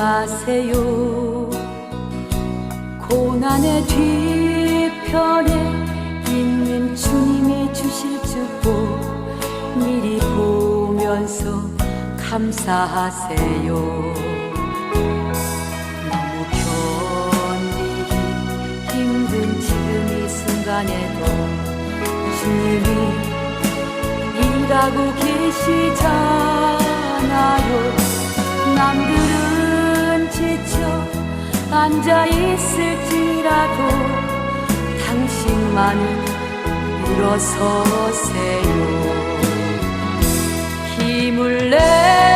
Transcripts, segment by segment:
마세요. 고난의 뒤편에 있는 주님이 주실 축복 미리 보면서 감사하세요. 너무 견디기 힘든 지금 이 순간에도 주님이 일하고 계시잖아요. 남들은 앉아 있을지라도 당신만은 일어서세요. 힘을 내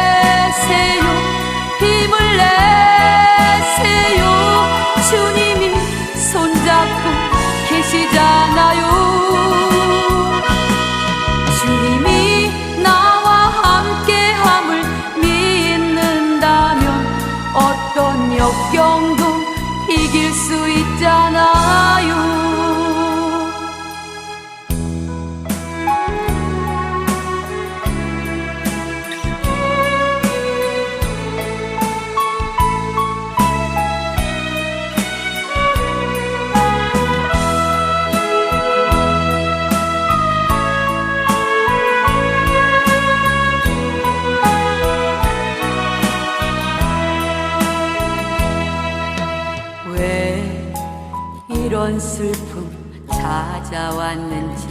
찾아왔는지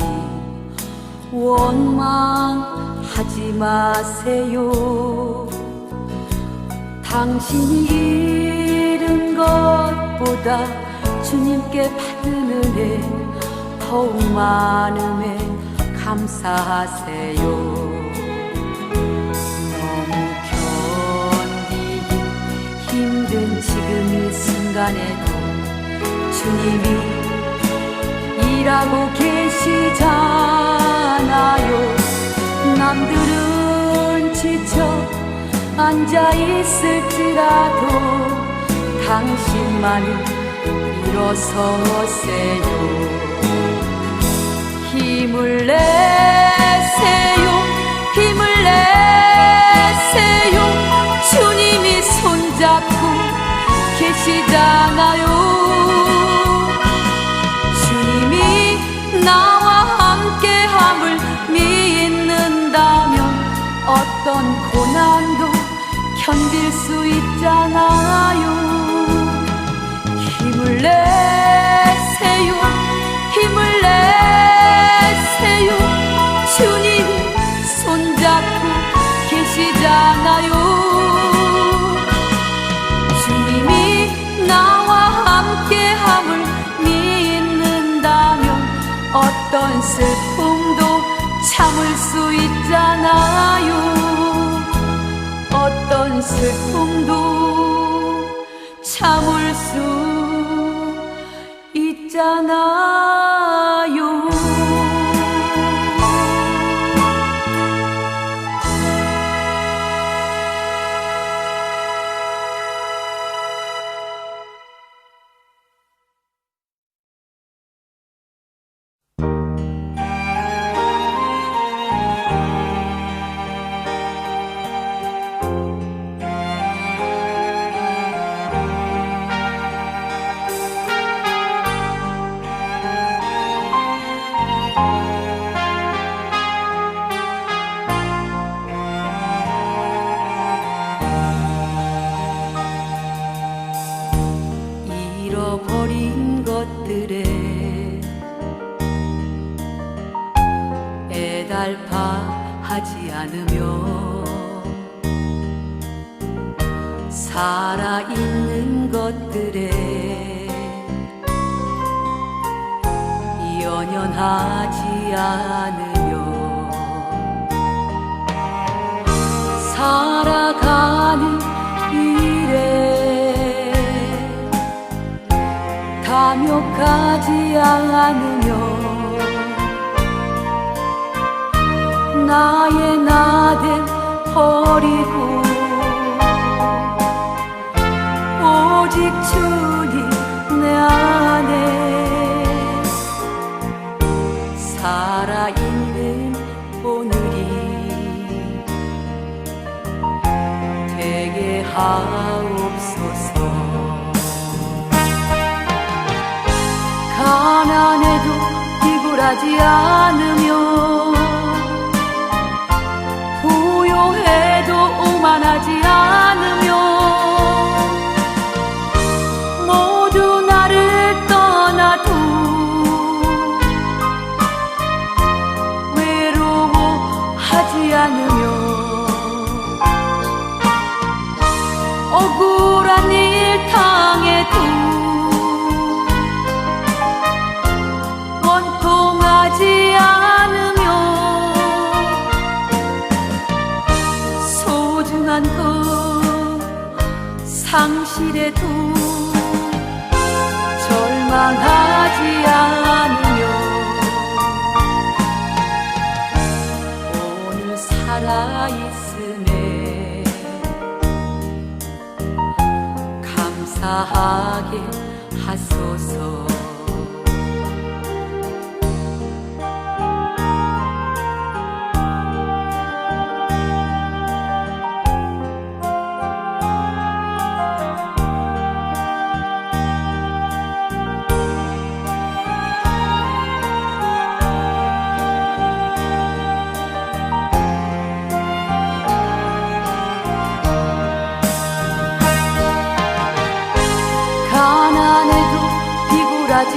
원망하지 마세요. 당신이 잃은 것보다 주님께 받은 은혜 더욱 많음에 감사하세요. 지금 이 순간에도 주님이 일하고 계시잖아요. 남들은 지쳐 앉아 있을지라도 당신만은 일어서세요. 힘을 내세요. 힘을 내세요. 주님이 손잡고 계시잖아요 수 있잖아요. 힘을 내세요. 힘을 내세요. 주님이 손잡고 계시잖아요. 주님이 나와 함께함을 믿는다면 어떤 슬픔도 참을 수 있잖아요 슬픔도 참을 수 있잖아 감욕하지 않으며 나의 나된 버리고 오직 주님 내 안에 살아있는 오늘이 되게 하옵 가난해도 비굴하지 않으며 부요해도 오만하지 상실해도 절망하지 않으며 오늘 살아있음에 감사하게 하소서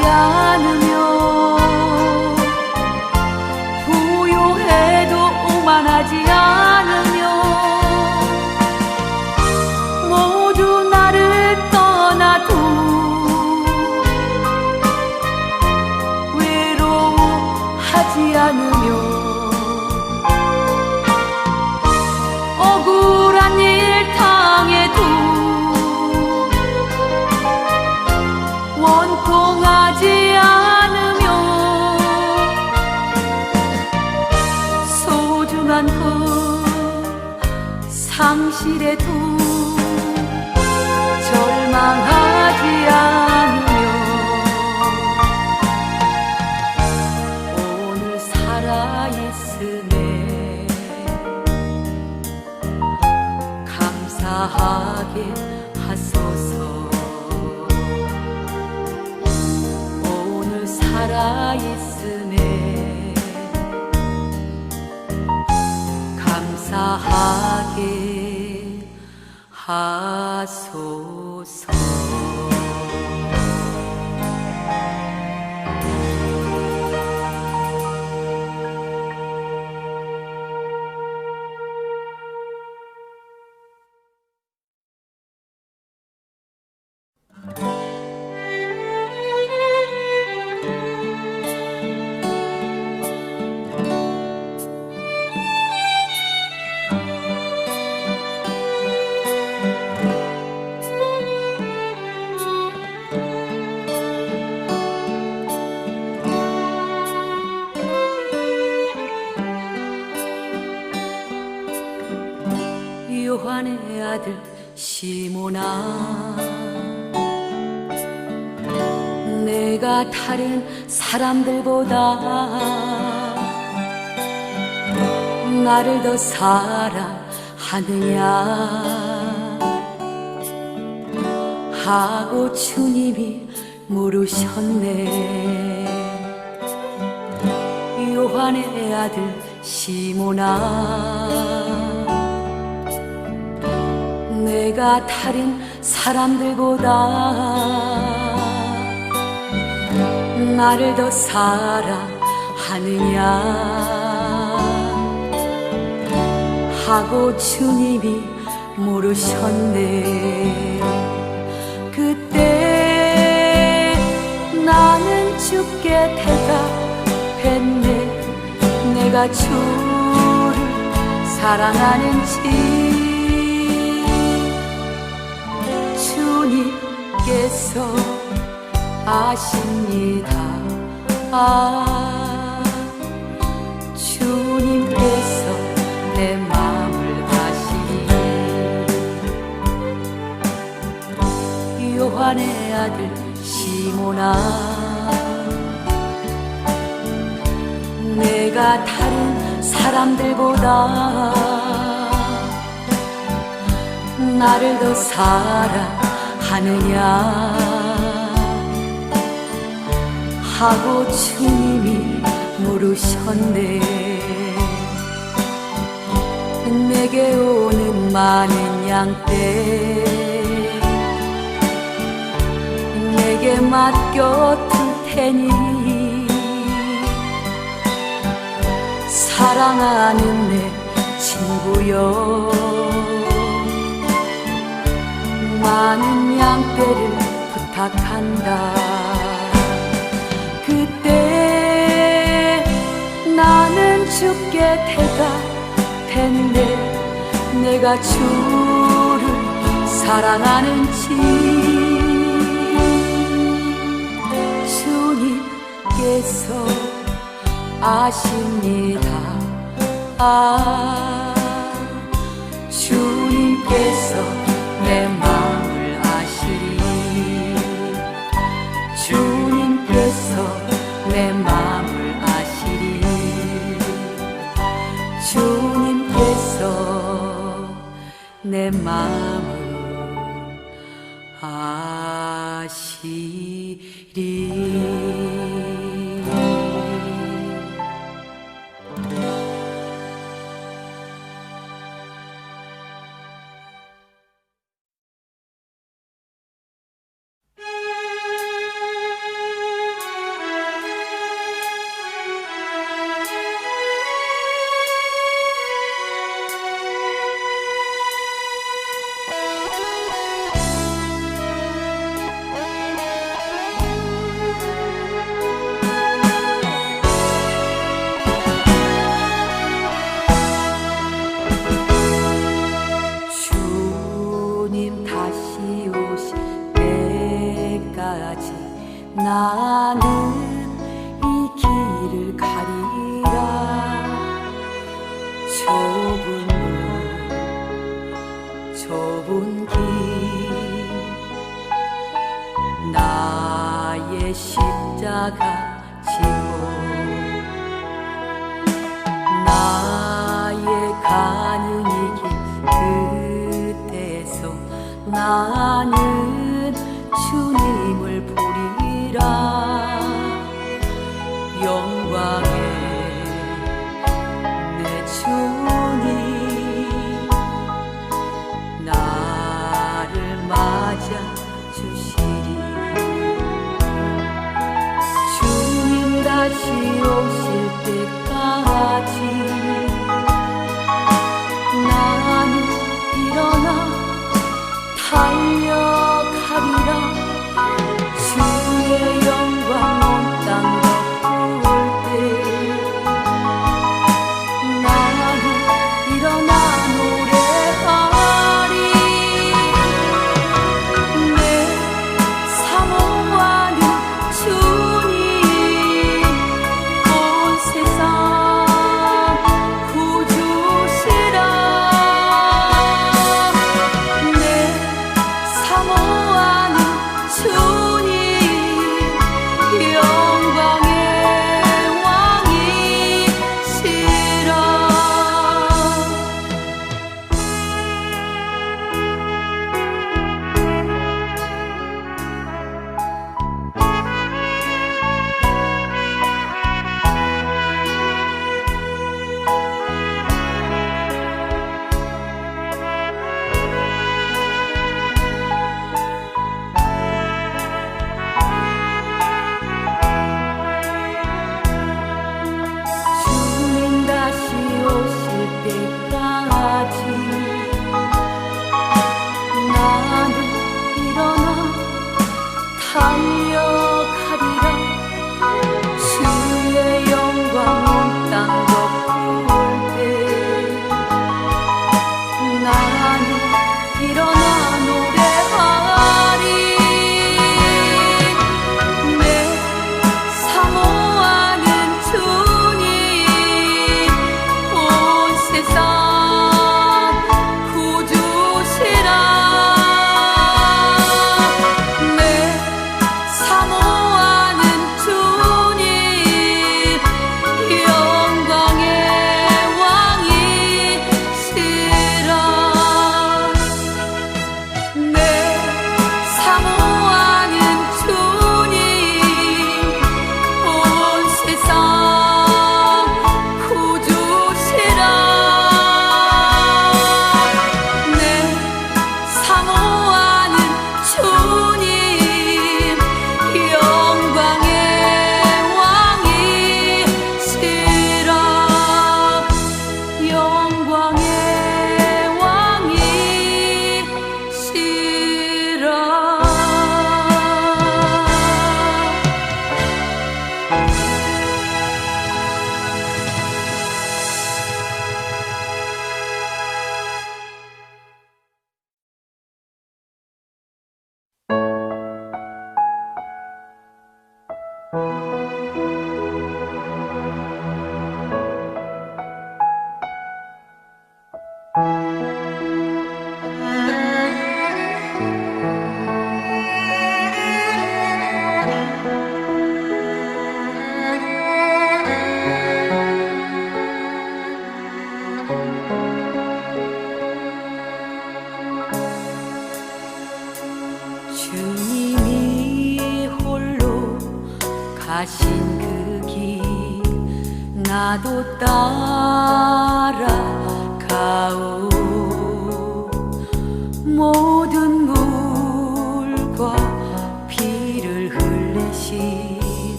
비 것 상실해도 절망하지 않으며 오늘 살아있음에 감사하게 하소서 요한의 아들 시모나. 내가 다른 사람들보다 나를 더 사랑하느냐? 하고 주님이 물으셨네. 요한의 아들 시모나 내가 다른 사람들보다 나를 더 사랑하느냐? 하고 주님이 물으셨네. 그때 나는 주께 대답했네. 내가 주를 사랑하는지 주님께서 아십니다. 아, 주님께서 내 마음을 아시니 요한의 아들 시모나 내가 다른 사람들보다 나를 더 사랑 하느냐? 하고 주님이 물으셨네. 내게 오는 많은 양떼 내게 맡겨둘 테니 사랑하는 내 친구여 많은 양떼를 부탁한다. 그때 나는 죽게 대답했네. 내가 주를 사랑하는지. 주님께서 아십니다. 아 주님께서 내 길 나의 십자가 지고 나의 가는 이길 끝에서 나는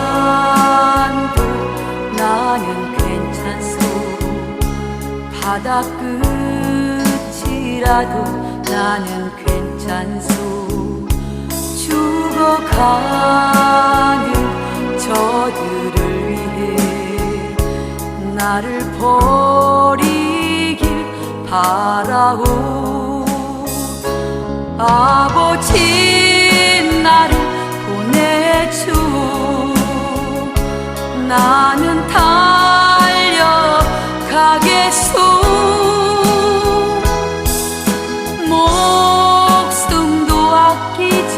산도 나는 괜찮소. 바다 끝이라도 나는 괜찮소. 죽어가는 저들을 위해 나를 버리길 바라오. 아버지 나를 보내주 나는 달려가겠소. 목숨도 아끼지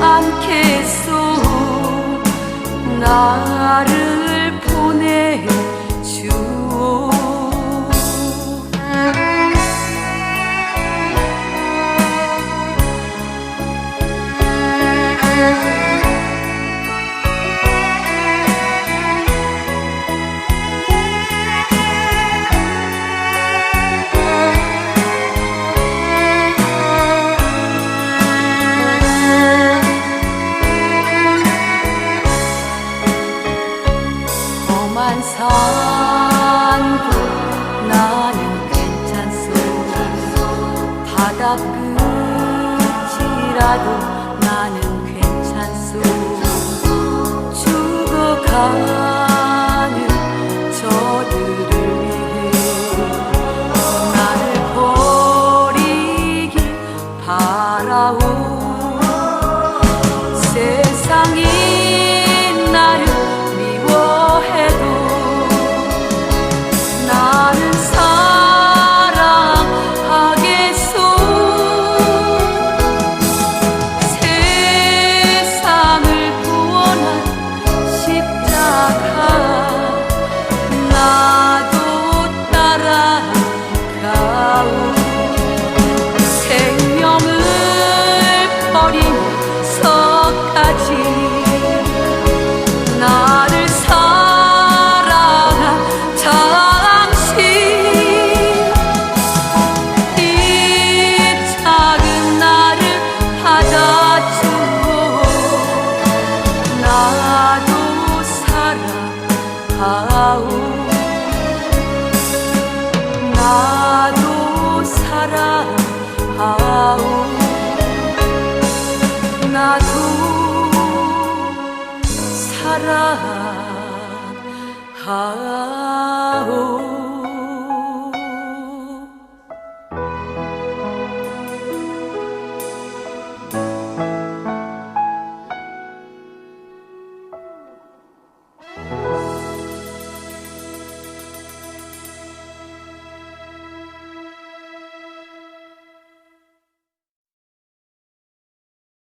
않겠소. 나를 험한 산도 나는 괜찮소 바다 끝이라도 나는 괜찮소 죽어가 나도 사랑하오